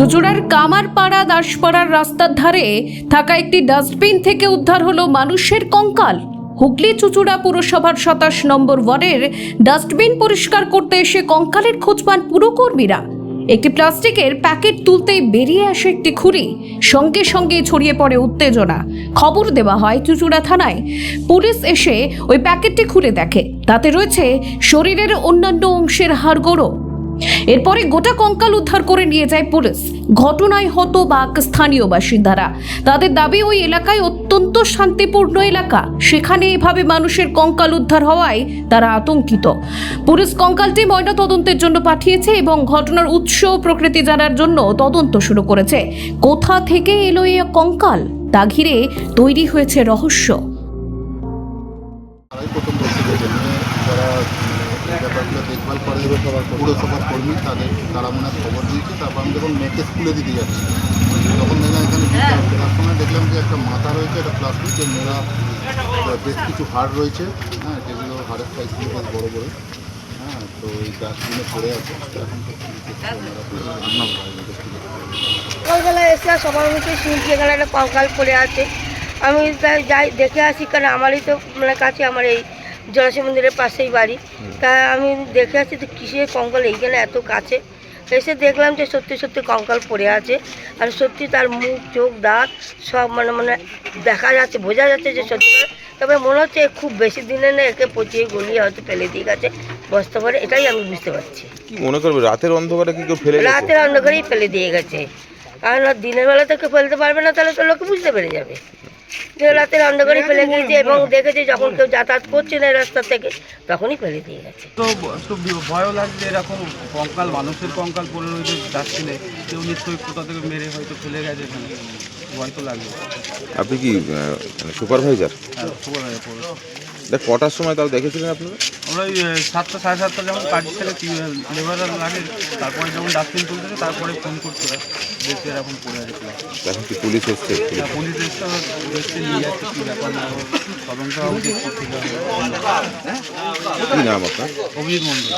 চুচুড়ার কামারপাড়া দাসপাড়ার রাস্তার ধারে থাকা একটি ডাস্টবিন থেকে উদ্ধার হলো মানুষের কঙ্কাল। হুগলি চুচুড়া পুরসভার সাতাশ নম্বর ওয়ার্ডের ডাস্টবিন পরিষ্কার করতে এসে কঙ্কালের খোঁজ পান পুরকর্মীরা। একটি প্লাস্টিকের প্যাকেট তুলতেই বেরিয়ে আসে একটি খুঁড়ি। সঙ্গে সঙ্গে ছড়িয়ে পড়ে উত্তেজনা। খবর দেওয়া হয় চুচুড়া থানায়। পুলিশ এসে ওই প্যাকেটটি খুলে দেখে। তাতে রয়েছে শরীরের অন্যান্য অংশের হাড়গোড়ো এরপরে গোটা কঙ্কাল উদ্ধার করে নিয়ে যায় পুলিশ। ঘটনায় হতবাক স্থানীয় বাসিন্দারা। তাদের দাবি, ওই এলাকায় অত্যন্ত শান্তিপূর্ণ এলাকা। সেখানে এভাবে মানুষের কঙ্কাল উদ্ধার হওয়ায় তারা আতঙ্কিত। পুলিশ কঙ্কালটি ময়না তদন্তের জন্য পাঠিয়েছে এবং ঘটনার উৎস প্রকৃতি জানার জন্য তদন্ত শুরু করেছে। কোথা থেকে এলো এই কঙ্কাল? তা ঘিরে তৈরি হয়েছে রহস্য। দেখভাল করে পুরসভার কর্মী তাদের তারা মনে খবর দিয়েছে। তারপর আমি যখন মেয়েকে স্কুলে দিতে যাচ্ছি তখন দেখলাম এখানে ফেরার সময় দেখলাম যে একটা মাথা রয়েছে একটা প্লাস্টিক যে মেয়েরা বেশ কিছু হাড় রয়েছে। হ্যাঁ যেগুলো হাড়ের সাইজগুলো বেশ বড়ো বড়ো। হ্যাঁ তো এই ডাস্টবিনে পড়ে আছে। এখন সকালবেলা এসে আর সবার মুখে শুনছি এখানে একটা কঙ্কাল পড়ে আছে। আমি তাই যাই দেখে আসি কারণ আমারই তো মানে কাছে আমার এই জলাশয় মন্দিরের পাশেই বাড়ি। তা আমি দেখে আসি তো কিসের কঙ্কাল এইখানে এত কাছে। এসে দেখলাম যে সত্যি সত্যি কঙ্কাল পড়ে আছে। আর সত্যি তার মুখ চোখ দাঁত সব মানে মানে দেখা যাচ্ছে বোঝা যাচ্ছে যে সত্যি। তবে মনে হচ্ছে খুব বেশি দিনে না একে পচিয়ে গলিয়ে হয়তো ফেলে দিয়ে গেছে। বসতে পারে এটাই আমি বুঝতে পারছি। কি মনে করবে রাতের অন্ধকারে কি কেউ ফেলে রাতের অন্ধকারেই ফেলে দিয়ে গেছে। আর না দিনের বেলা থেকে ফেলতে পারবে না তাহলে তো লোকে বুঝতে পেরে যাবে। যে রাতের অন্ধকারে ফেলে দিয়েছে এবং দেখেছে যখন কেউ যাতায়াত করছে না এই রাস্তা থেকে তখনই ফেলে দিয়ে গেছে। তো একটু ভয়ও লাগছে এরকম কঙ্কাল মানুষের কঙ্কাল পড়ে রয়েছে যাচ্ছিলে কেউ নিশ্চয়ই কোথা থেকে মেরে হয়তো ফেলে গেছে এখানে। ভয় তো লাগবে। আপনি কি আহ, মানে সুপারভাইজার কটার সময় তাও দেখেছিলেন আপনারা? আমরা ওই সাতটা সাড়ে সাতটা যখন কাজ ছেড়ে লেবার লাগে তারপরে যখন ডাস্টবিন তুলতেছে তারপরে ফোন করতে হয়। দেখতে এরকম পড়ে আছে এখন কি পুলিশ এসছে? পুলিশ এসছে দেখতে নিয়ে যাচ্ছে কী ব্যাপার না তদন্ত হবে। কি নাম আপনার? অভিজিৎ মন্ডল